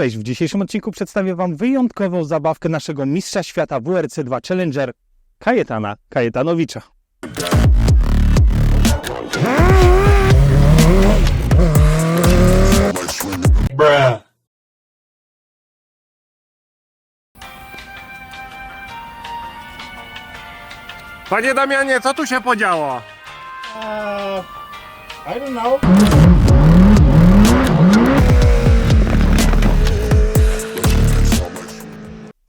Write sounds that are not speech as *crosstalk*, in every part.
Cześć, w dzisiejszym odcinku przedstawię Wam wyjątkową zabawkę naszego mistrza świata WRC2 Challenger Kajetana Kajetanowicza. Bruh. Panie Damianie, co tu się podziało? I don't know.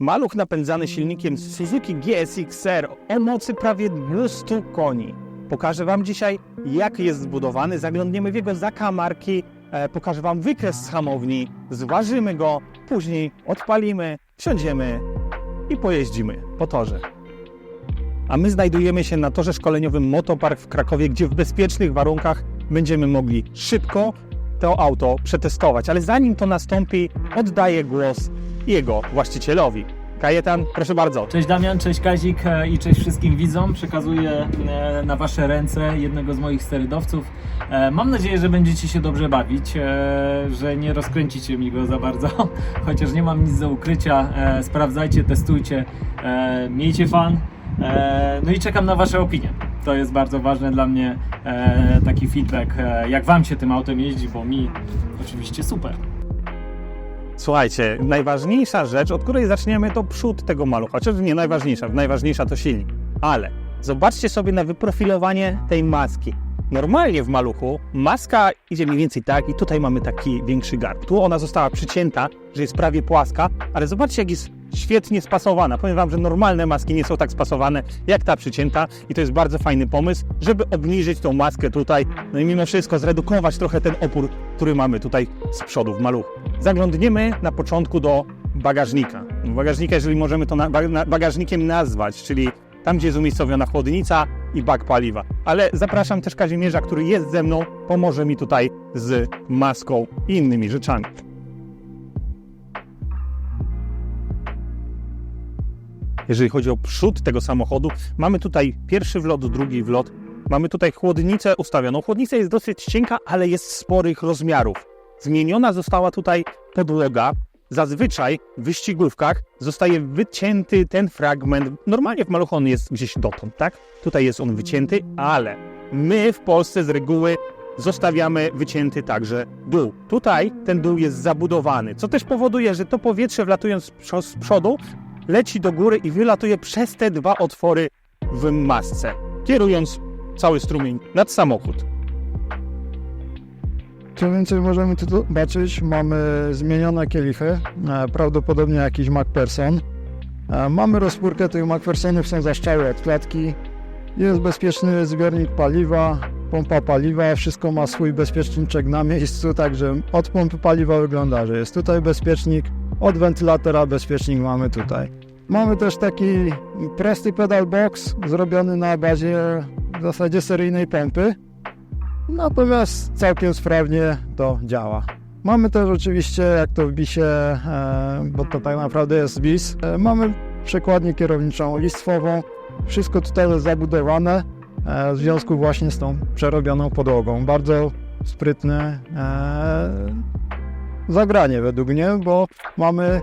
Maluch napędzany silnikiem Suzuki GSX-R o mocy prawie 200 koni. Pokażę Wam dzisiaj, jak jest zbudowany, zaglądniemy w jego zakamarki, e, pokażę Wam wykres z hamowni, zważymy go, później odpalimy, wsiądziemy i pojeździmy po torze. A my znajdujemy się na torze szkoleniowym Motopark w Krakowie, gdzie w bezpiecznych warunkach będziemy mogli szybko to auto przetestować. Ale zanim to nastąpi, oddaję głos jego właścicielowi. Kajetan, proszę bardzo. Cześć Damian, cześć Kazik e, i cześć wszystkim widzom. Przekazuję e, na Wasze ręce jednego z moich sterydowców. E, Mam nadzieję, że będziecie się dobrze bawić, że nie rozkręcicie mi go za bardzo, *laughs* chociaż nie mam nic do ukrycia. Sprawdzajcie, testujcie, miejcie fan. No i czekam na Wasze opinie. To jest bardzo ważne dla mnie, e, taki feedback, e, jak Wam się tym autem jeździ, bo mi oczywiście super. Słuchajcie, najważniejsza rzecz, od której zaczniemy, to przód tego malucha. Chociaż nie najważniejsza, najważniejsza to silnik. Ale zobaczcie sobie na wyprofilowanie tej maski. Normalnie w maluchu maska idzie mniej więcej tak i tutaj mamy taki większy garb. Tu ona została przycięta, że jest prawie płaska, ale zobaczcie jak jest świetnie spasowana. Powiem Wam, że normalne maski nie są tak spasowane jak ta przycięta i to jest bardzo fajny pomysł, żeby obniżyć tą maskę tutaj, no i mimo wszystko zredukować trochę ten opór, który mamy tutaj z przodu w maluchu. Zaglądniemy na początku do bagażnika. Bagażnika, jeżeli możemy to na, ba- na, bagażnikiem nazwać, czyli tam, gdzie jest umiejscowiona chłodnica i bak paliwa. Ale zapraszam też Kazimierza, który jest ze mną, pomoże mi tutaj z maską i innymi rzeczami. Jeżeli chodzi o przód tego samochodu, mamy tutaj pierwszy wlot, drugi wlot. Mamy tutaj chłodnicę ustawioną. Chłodnica jest dosyć cienka, ale jest sporych rozmiarów. Zmieniona została tutaj podłoga. Zazwyczaj w wyścigówkach zostaje wycięty ten fragment. Normalnie w maluchu on jest gdzieś dotąd, tak? Tutaj jest on wycięty, ale my w Polsce z reguły zostawiamy wycięty także dół. Tutaj ten dół jest zabudowany, co też powoduje, że to powietrze wlatując z przo- z przodu leci do góry i wylatuje przez te dwa otwory w masce, kierując cały strumień nad samochód. Co więcej możemy tu zobaczyć, mamy zmienione kielichy, e, prawdopodobnie jakiś MacPherson. E, Mamy rozpórkę tych MacPhersonów, są zaszczały od klatki. Jest bezpieczny zbiornik paliwa, pompa paliwa, wszystko ma swój bezpieczniczek na miejscu, także od pompy paliwa wygląda, że jest tutaj bezpiecznik, od wentylatora bezpiecznik mamy tutaj. Mamy też taki Presty Pedal Box zrobiony na bazie w zasadzie seryjnej pompy. Natomiast całkiem sprawnie to działa. Mamy też oczywiście, jak to w BISie, bo to tak naprawdę jest BIS, e, mamy przekładnię kierowniczą listwową. Wszystko tutaj jest zabudowane e, w związku właśnie z tą przerobioną podłogą. Bardzo sprytne e, zagranie według mnie, bo mamy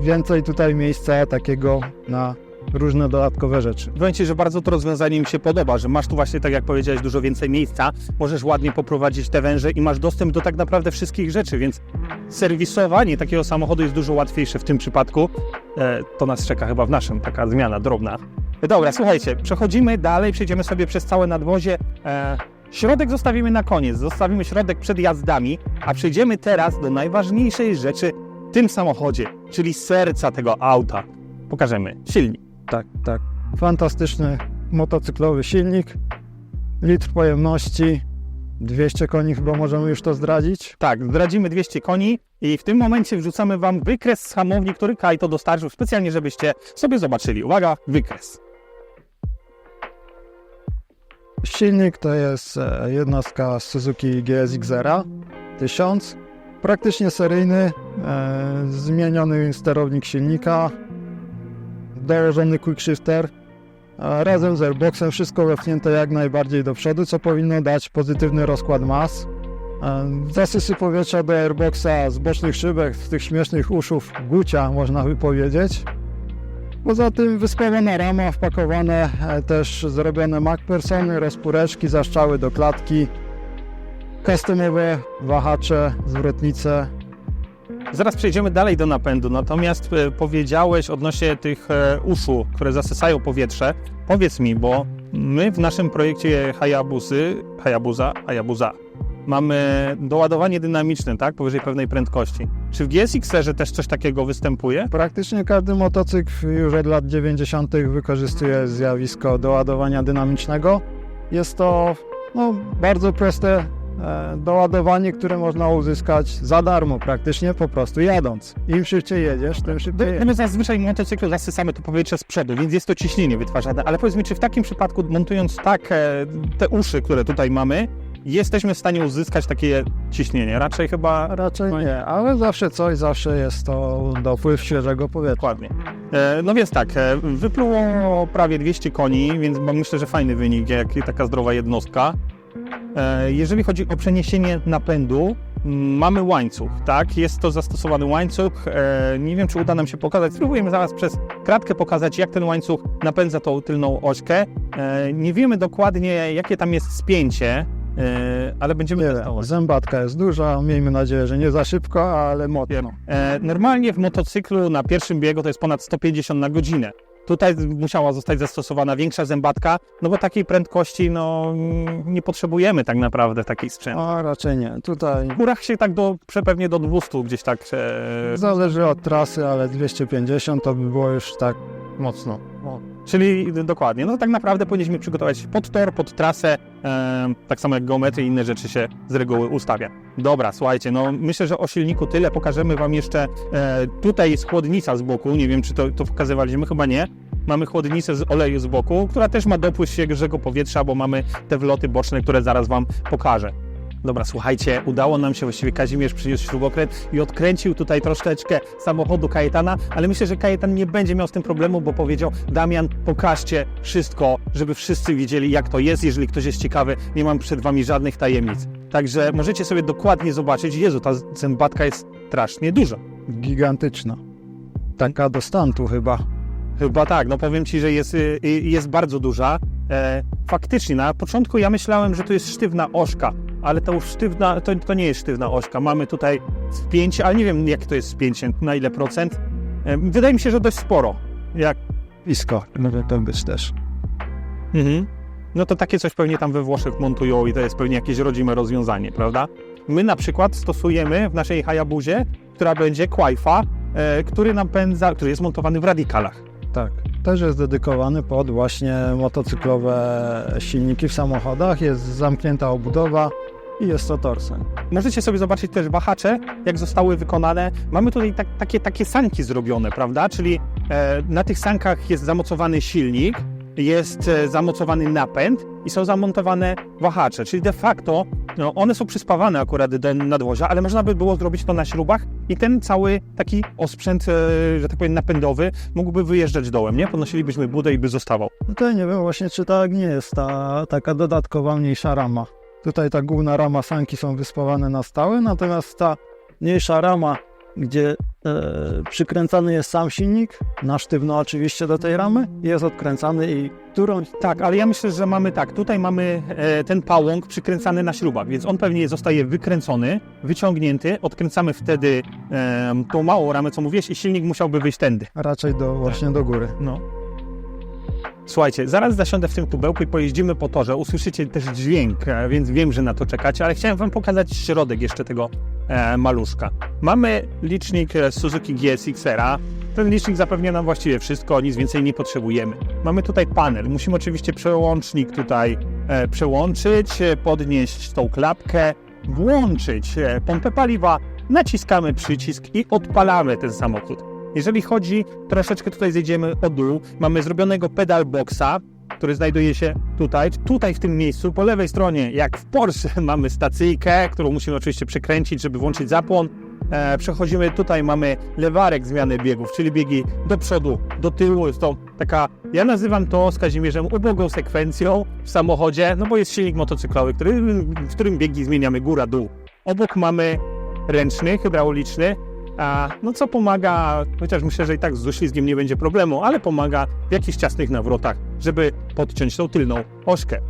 więcej tutaj miejsca takiego na różne dodatkowe rzeczy. Powiem Ci, że bardzo to rozwiązanie mi się podoba, że masz tu właśnie, tak jak powiedziałeś, dużo więcej miejsca, możesz ładnie poprowadzić te węże i masz dostęp do tak naprawdę wszystkich rzeczy, więc serwisowanie takiego samochodu jest dużo łatwiejsze w tym przypadku. E, to nas czeka chyba w naszym, taka zmiana drobna. Dobra, słuchajcie, przechodzimy dalej, przejdziemy sobie przez całe nadwozie. E, środek zostawimy na koniec, zostawimy środek przed jazdami, a przejdziemy teraz do najważniejszej rzeczy w tym samochodzie, czyli serca tego auta. Pokażemy silnik. Tak, tak. Fantastyczny motocyklowy silnik, litr pojemności, 200 koni chyba możemy już to zdradzić. Tak, zdradzimy 200 koni i w tym momencie wrzucamy Wam wykres z hamowni, który Kajto dostarczył specjalnie, żebyście sobie zobaczyli. Uwaga, wykres. Silnik to jest e, jednostka Suzuki GSX-R 1000, praktycznie seryjny, e, zmieniony sterownik silnika, dołożony quick shifter, e, razem z airboxem wszystko wepchnięte jak najbardziej do przodu, co powinno dać pozytywny rozkład mas. Zasysy powietrza do airboxa z bocznych szybek, z tych śmiesznych uszów gucia, można by powiedzieć. Poza tym wyspawana rama, wpakowane e, też zrobione MacPersony, rozpóreczki, zaszczały do klatki, customowe wahacze, zwrotnice. Zaraz przejdziemy dalej do napędu, natomiast e, powiedziałeś odnośnie tych e, uszu, które zasysają powietrze. Powiedz mi, bo my w naszym projekcie Hayabusy, Hayabusa, Hayabusa, mamy doładowanie dynamiczne, tak, powyżej pewnej prędkości. Czy w GSX-erze też coś takiego występuje? Praktycznie każdy motocykl już od lat 90. wykorzystuje zjawisko doładowania dynamicznego. Jest to no, bardzo proste doładowanie, które można uzyskać za darmo praktycznie po prostu jadąc. Im szybciej jedziesz, tym szybciej jedziesz. My zazwyczaj w motocyklu zasysamy to powietrze z przodu, więc jest to ciśnienie wytwarzane, ale powiedz mi, czy w takim przypadku montując tak e, te uszy, które tutaj mamy, jesteśmy w stanie uzyskać takie ciśnienie? Raczej chyba Raczej nie, ale zawsze coś, zawsze jest to dopływ świeżego powietrza. Dokładnie. E, no więc tak, e, wypluło prawie 200 koni, więc myślę, że fajny wynik, jak taka zdrowa jednostka. E, jeżeli chodzi o przeniesienie napędu, mamy łańcuch, tak? Jest to zastosowany łańcuch. E, nie wiem, czy uda nam się pokazać. Spróbujemy zaraz przez kratkę pokazać, jak ten łańcuch napędza tą tylną ośkę. E, nie wiemy dokładnie, jakie tam jest spięcie, ale będziemy testować. zębatka jest duża, miejmy nadzieję, że nie za szybko, ale mocno. Normalnie w motocyklu na pierwszym biegu to jest ponad 150 na godzinę. Tutaj musiała zostać zastosowana większa zębatka, no bo takiej prędkości no, nie potrzebujemy tak naprawdę takiej sprzętu. A raczej nie, tutaj W górach się tak do, pewnie do 200 gdzieś tak e, zależy od trasy, ale 250 to by było już tak mocno. Czyli dokładnie, no tak naprawdę powinniśmy przygotować pod tor, pod trasę, e, tak samo jak geometry i inne rzeczy się z reguły ustawia. Dobra, słuchajcie, no myślę, że o silniku tyle. Pokażemy Wam jeszcze, e, tutaj jest chłodnica z boku, nie wiem czy to, to pokazywaliśmy, chyba nie. Mamy chłodnicę z oleju z boku, która też ma dopływ świeżego powietrza, bo mamy te wloty boczne, które zaraz Wam pokażę. Dobra, słuchajcie, udało nam się, właściwie Kazimierz przyniósł śrubokręt i odkręcił tutaj troszeczkę samochodu Kajetana, ale myślę, że Kajetan nie będzie miał z tym problemu, bo powiedział, Damian, pokażcie wszystko, żeby wszyscy wiedzieli, jak to jest. Jeżeli ktoś jest ciekawy, nie mam przed wami żadnych tajemnic. Także możecie sobie dokładnie zobaczyć, Jezu, ta zębatka jest strasznie duża. Gigantyczna. Taka do stantu chyba. Chyba tak, no powiem Ci, że jest, y, y, jest bardzo duża. E, faktycznie, na początku ja myślałem, że to jest sztywna ośka, ale to już sztywna, to, to nie jest sztywna ośka. Mamy tutaj spięcie, ale nie wiem jak to jest spięcie, na ile procent. Wydaje mi się, że dość sporo. Jak Blisko, może to być też. Mhm. No to takie coś pewnie tam we Włoszech montują i to jest pewnie jakieś rodzime rozwiązanie, prawda? My na przykład stosujemy w naszej Hayabusie, która będzie Quaifa, e, który napędza, który jest montowany w radikalach. Tak. Też jest dedykowany pod właśnie motocyklowe silniki w samochodach. Jest zamknięta obudowa i jest to torsen. Możecie sobie zobaczyć też wahacze, jak zostały wykonane. Mamy tutaj tak, takie, takie sanki zrobione, prawda? Czyli e, na tych sankach jest zamocowany silnik, jest e, zamocowany napęd i są zamontowane wahacze. Czyli de facto no, one są przyspawane akurat do nadwozia, ale można by było zrobić to na śrubach i ten cały taki osprzęt, e, że tak powiem, napędowy mógłby wyjeżdżać dołem, nie? Ponosilibyśmy budę i by zostawał. Tutaj nie wiem właśnie, czy tak nie jest ta taka dodatkowa mniejsza rama. Tutaj ta główna rama sanki są wyspawane na stałe, natomiast ta mniejsza rama, gdzie e, przykręcany jest sam silnik, na sztywno oczywiście do tej ramy, jest odkręcany i którą Tak, ale ja myślę, że mamy tak. Tutaj mamy e, ten pałąk przykręcany na śrubach, więc on pewnie zostaje wykręcony, wyciągnięty. Odkręcamy wtedy e, tą małą ramę, co mówiłeś, i silnik musiałby wyjść tędy. raczej do, właśnie do góry. No. Słuchajcie, zaraz zasiądę w tym kubełku i pojeździmy po torze. Usłyszycie też dźwięk, e, więc wiem, że na to czekacie, ale chciałem Wam pokazać środek jeszcze tego e, maluszka. Mamy licznik e, Suzuki GSX-era. Ten licznik zapewnia nam właściwie wszystko, nic więcej nie potrzebujemy. Mamy tutaj panel. Musimy oczywiście przełącznik tutaj e, przełączyć, e, podnieść tą klapkę, włączyć pompę paliwa, naciskamy przycisk i odpalamy ten samochód. Jeżeli chodzi, troszeczkę tutaj zejdziemy o dół, mamy zrobionego pedal boxa, który znajduje się tutaj, tutaj w tym miejscu, po lewej stronie, jak w Porsche, *laughs* mamy stacyjkę, którą musimy oczywiście przekręcić, żeby włączyć zapłon. E, przechodzimy tutaj, mamy lewarek zmiany biegów, czyli biegi do przodu, do tyłu. Jest to taka, ja nazywam to z Kazimierzem ubogą sekwencją w samochodzie, no bo jest silnik motocyklowy, który, w którym biegi zmieniamy góra-dół. Obok mamy ręczny, hydrauliczny, no co pomaga, chociaż myślę, że i tak z uślizgiem nie będzie problemu, ale pomaga w jakichś ciasnych nawrotach, żeby podciąć tą tylną ośkę.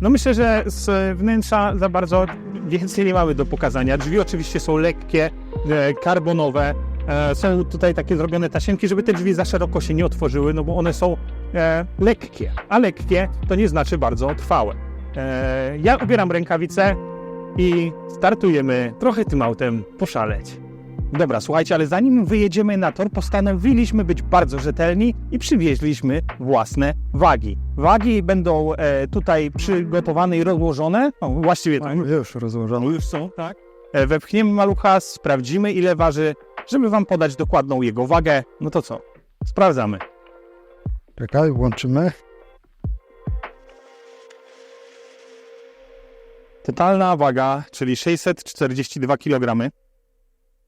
No myślę, że z wnętrza za bardzo więcej nie mamy do pokazania. Drzwi oczywiście są lekkie, e, karbonowe. E, są tutaj takie zrobione tasiemki, żeby te drzwi za szeroko się nie otworzyły, no bo one są e, lekkie. A lekkie to nie znaczy bardzo trwałe. Ja ubieram rękawice i startujemy trochę tym autem poszaleć. Dobra, słuchajcie, ale zanim wyjedziemy na tor, postanowiliśmy być bardzo rzetelni i przywieźliśmy własne wagi. Wagi będą e, tutaj przygotowane i rozłożone. O, właściwie tak. Już rozłożone. już są, tak. E, wepchniemy malucha, sprawdzimy ile waży, żeby wam podać dokładną jego wagę. No to co? Sprawdzamy. Czekaj, włączymy. Totalna waga, czyli 642 kg.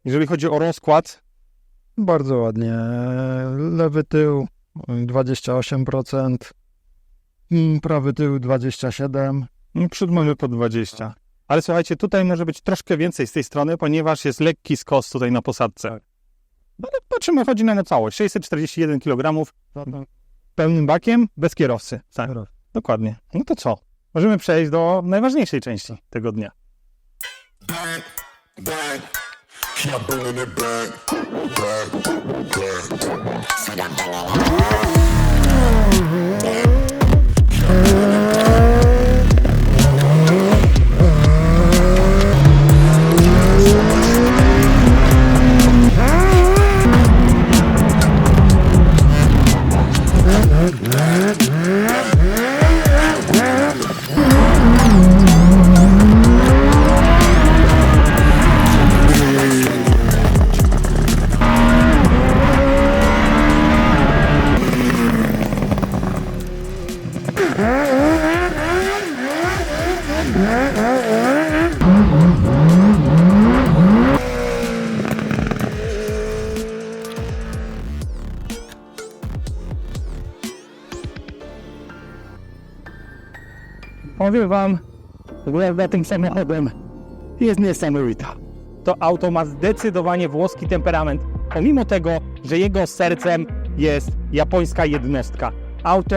Jeżeli chodzi o rozkład, Bardzo ładnie. Lewy tył 28%, mm, prawy tył 27%. no, przód mamy po 20. Ale słuchajcie, tutaj może być troszkę więcej z tej strony, ponieważ jest lekki skos tutaj na posadce. No, ale patrzymy, chodzi na całość. 641 kg pełnym bakiem, bez kierowcy. Tak, dokładnie. No to co? Możemy przejść do najważniejszej części tego dnia. bang, bang. Yeah, bringing it back, back, back. Said I'm bringing it back. Wam, że tym samochodem jest niesamowita. To auto ma zdecydowanie włoski temperament, pomimo tego, że jego sercem jest japońska jednostka. Auto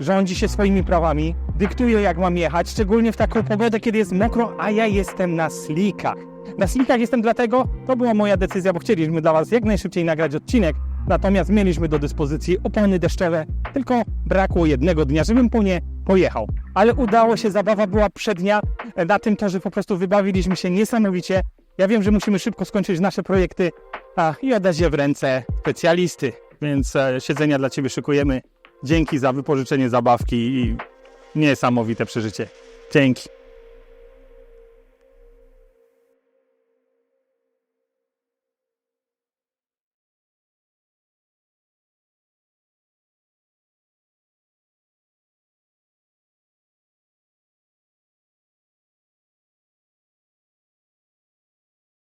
rządzi się swoimi prawami, dyktuje jak mam jechać, szczególnie w taką pogodę, kiedy jest mokro, a ja jestem na slikach. Na slikach jestem dlatego, to była moja decyzja, bo chcieliśmy dla Was jak najszybciej nagrać odcinek, natomiast mieliśmy do dyspozycji opony deszczowe, tylko brakło jednego dnia, żebym po nie pojechał. Ale udało się, zabawa była przednia, na tym torze po prostu wybawiliśmy się niesamowicie. Ja wiem, że musimy szybko skończyć nasze projekty a, i oddać je w ręce specjalisty, więc e, siedzenia dla Ciebie szykujemy. Dzięki za wypożyczenie zabawki i niesamowite przeżycie. Dzięki.